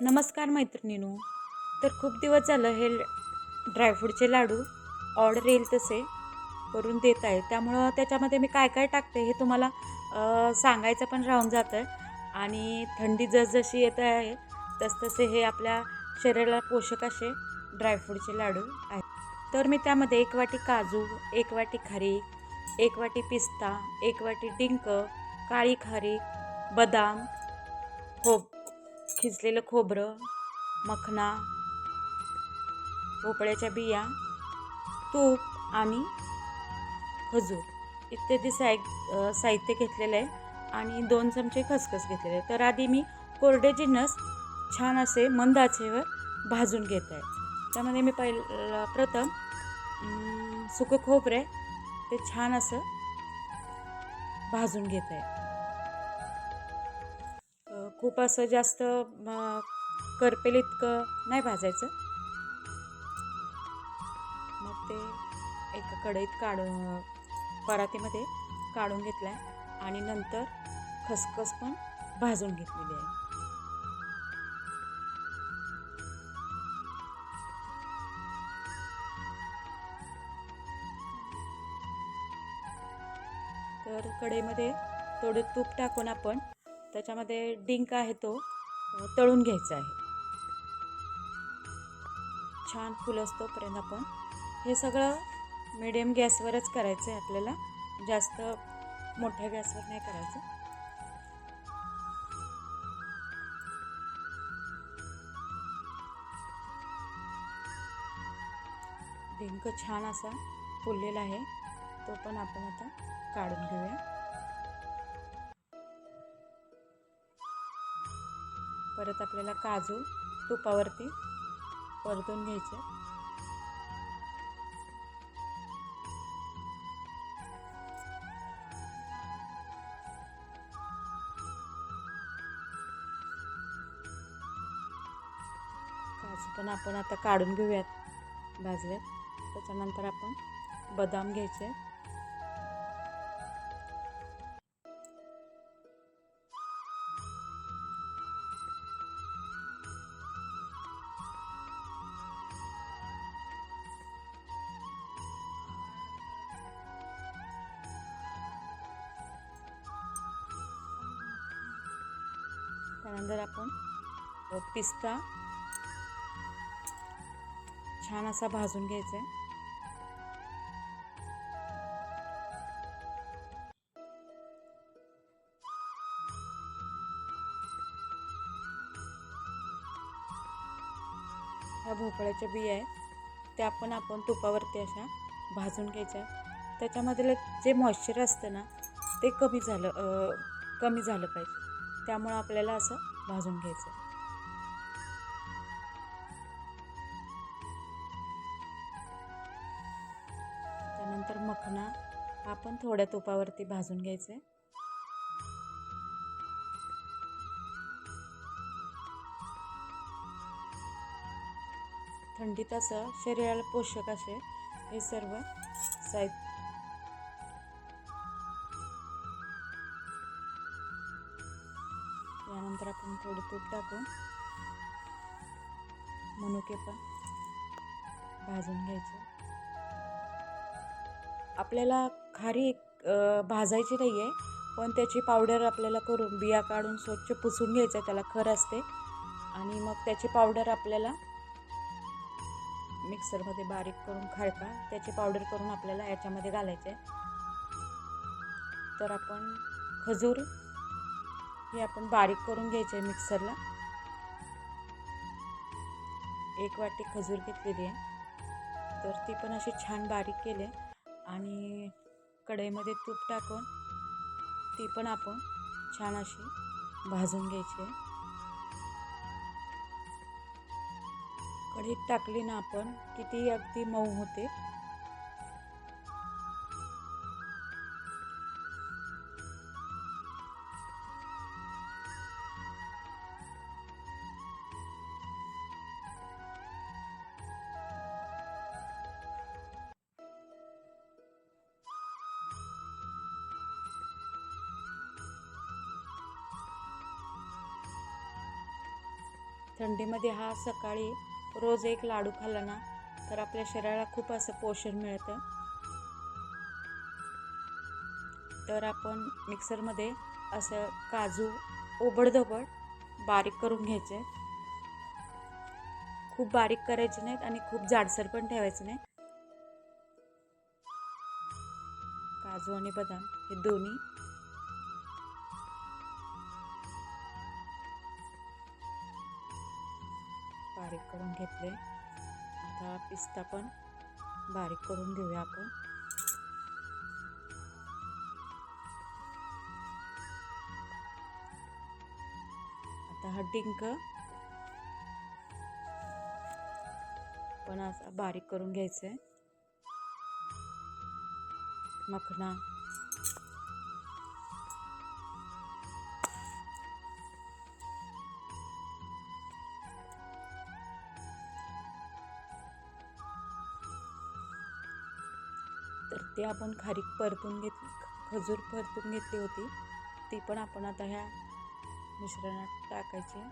नमस्कार मैत्रिणीनो. तर खूप दिवस झालं हे ड्रायफ्रूटचे लाडू ऑर्डर येईल तसे करून देत आहे. त्यामुळं त्याच्यामध्ये मी काय काय टाकते हे तुम्हाला सांगायचं पण राहून जातं. आहे आणि थंडी जसजशी येत आहे तसतसे हे आपल्या शरीराला पोषक असे ड्रायफ्रूटचे लाडू आहेत. तर मी त्यामध्ये एक वाटी काजू एक वाटी खारीक एक वाटी पिस्ता एक वाटी डिंक काळी खारीक बदाम हो खिचलेलं खोबरं मखना भोपळ्याच्या बिया तूप आणि खजूर इत्यादी साय साहित्य घेतलेलं आहे आणि दोन चमचे खसखस घेतलेले आहे. तर आधी मी कोरडे जिन्नस छान असे मंद आचेवर भाजून घेत आहे. त्यामध्ये मी पहिल प्रथम सुकं खोबरं ते छान असं भाजून घेत आहे. खूप असं जास्त करपेल इतकं नाही भाजायचं. मग ते एका कढईत काढून परातीमध्ये काढून घेतलं आहे आणि नंतर खसखस पण भाजून घेतलेली आहे. तर कढईमध्ये थोडं तूप टाकून आपण त्याच्यामध्ये डिंक आहे तो तळून घ्यायचा आहे. छान फुल असतोपर्यंत आपण. हे सगळं मिडियम गॅसवरच करायचं आहे आपल्याला. जास्त मोठ्या गॅसवर नाही करायचं. डिंक छान असा फुललेला आहे. तो पण आपण आता काढून घेऊया. परत आपल्याला काजू तुपावरती परतून घ्यायचे. काजू पण आपण आता काढून घेऊयात भाजल्यात त्याच्यानंतर आपण बदाम घ्यायचे. त्यानंतर आपण पिस्ता छान असा भाजून घ्यायचा आहे. ह्या भोपळ्याच्या बिया आहेत त्या पण आपण तुपावरती अशा भाजून घ्यायच्या त्याच्यामधलं जे मॉइश्चर असतं ना ते कमी झालं कमी झालं पाहिजे. त्यामुळं आपल्याला असं भाजून घ्यायचं. त्यानंतर मखना हा पण थोड्या तुपावरती भाजून घ्यायचं. आहे थंडीत असं शरीराला पोषक असे हे सर्व साहित्य आपण थोडं तूप टाकून. मनुके पण भाजून घ्यायचे. आपल्याला खारी भाजायची नाही आहे पण त्याची पावडर आपल्याला करून बिया काढून स्वच्छ पुसून घ्यायचं त्याला खर असते. आणि मग त्याची पावडर आपल्याला मिक्सरमध्ये बारीक करून खळका त्याची पावडर करून आपल्याला याच्यामध्ये घालायचे आहे तर आपण खजूर हे आपण बारीक करून घ्यायचे आहे मिक्सरला. एक वाटी खजूर घेतलेली आहे. तर ती पण अशी छान बारीक केली आणि कढईमध्ये तूप टाकून ती पण आपण छान अशी भाजून घ्यायची आहे. कढईत टाकली ना आपण किती अगदी मऊ होते थंडीमध्ये हा सकाळी रोज एक लाडू खाल्ला ना तर आपल्या शरीराला खूप असं पोषण मिळतं. तर आपण मिक्सरमध्ये असं काजू ओबडधोबड बारीक करून घ्यायचे. खूप बारीक करायचे नाहीत आणि खूप जाडसर पण ठेवायचे नाही काजू आणि बदाम हे दोन्ही बारीक करून घेतले. आता पिस्ता पण बारीक करून घेऊया आपण. आता हा डिंक पण असा बारीक करून घ्यायचं आहे मखना ते आपण खारीक परतून घेत खजूर परतून घेतली होती. ती पण आपण आता ह्या मिश्रणात टाकायची.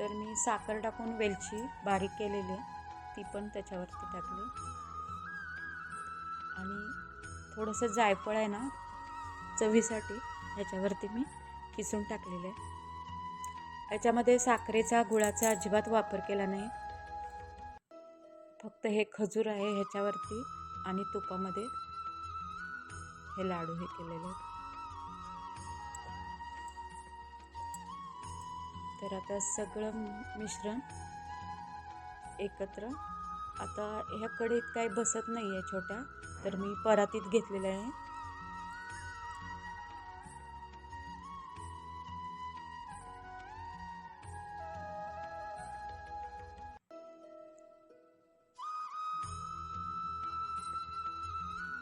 तर मी साखर टाकून वेलची बारीक केलेली ती पण त्याच्यावरती टाकली. आणि थोडंसं जायफळ आहे ना चवीसाठी ह्याच्यावरती मी किसून टाकलेलं आहे. याच्यामध्ये साखरेचा गुळाचा अजिबात वापर केला नाही. फक्त हे खजूर आहे ह्याच्यावरती आणि तुपामध्ये हे लाडू हे केलेले तर आता सगळं मिश्रण एकत्र. आता ह्या कडीत काही बसत नाही आहे छोट्या. तर मी परातीत घेतलेलं आहे.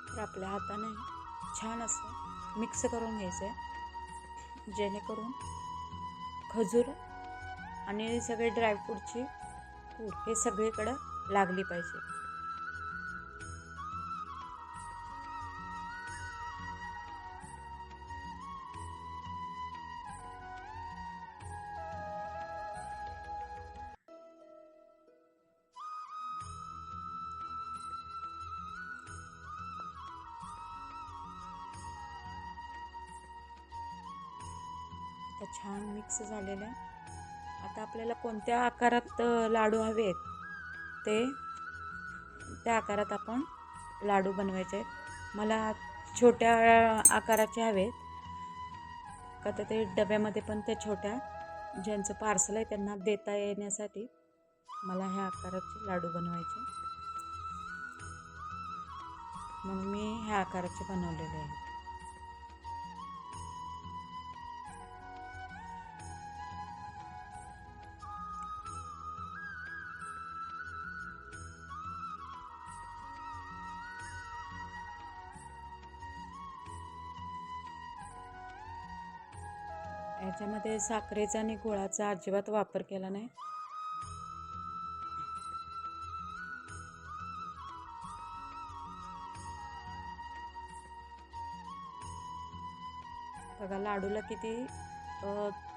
तर आपल्या हाताने छान असं मिक्स करून घ्यायचं आहे जेणेकरून खजूर आणि सगळे ड्रायफ्रूटची पूड हे सगळीकडं लागली पाहिजे. आता छान मिक्स झालेलं आहे आता आपल्याला कोणत्या आकारात लाडू हवे आहेत ते त्या आकारात आपण लाडू बनवायचे आहेत. मला छोट्या आकाराचे हवेत का तर ते डब्यामध्ये पण त्या छोट्या ज्यांचं पार्सल आहे त्यांना देता येण्यासाठी मला ह्या आकाराचे लाडू बनवायचे मग मी ह्या आकाराचे बनवलेले आहेत. याच्यामध्ये साखरेचा आणि गुळाचा अजिबात वापर केला नाही. बघा लाडूला किती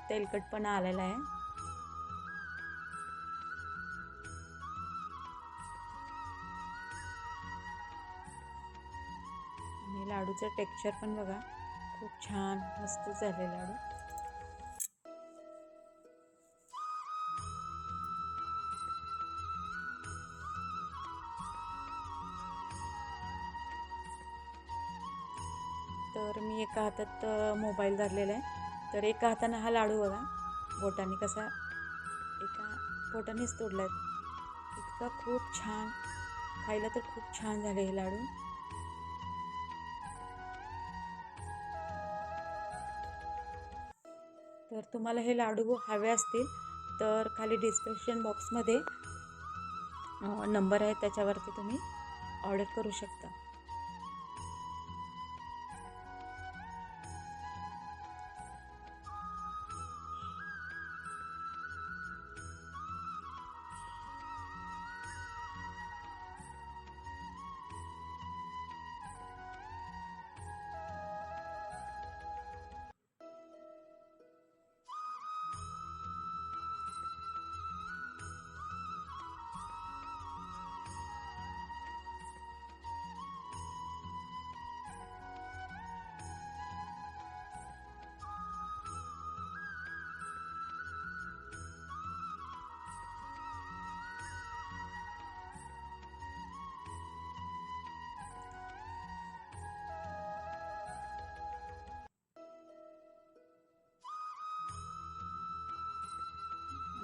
तेलकटपणा आलेला आहे. आणि लाडूचं टेक्स्चर पण बघा खूप छान मस्त झाले लाडू. तर मी एका हातात मोबाईल धरलेला आहे. तर एका हातानं हा लाडू बघा. बोटाने कसा एका बोटानेच तोडला आहे इतका खूप छान. खायला तर खूप छान झाले हे लाडू. तर तुम्हाला हे लाडू हवे असतील तर खाली डिस्क्रिप्शन बॉक्समध्ये नंबर आहे त्याच्यावरती तुम्ही ऑर्डर करू शकता.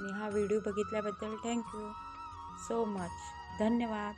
आणि हा व्हिडिओ बघितल्याबद्दल थँक्यू सो मच. धन्यवाद.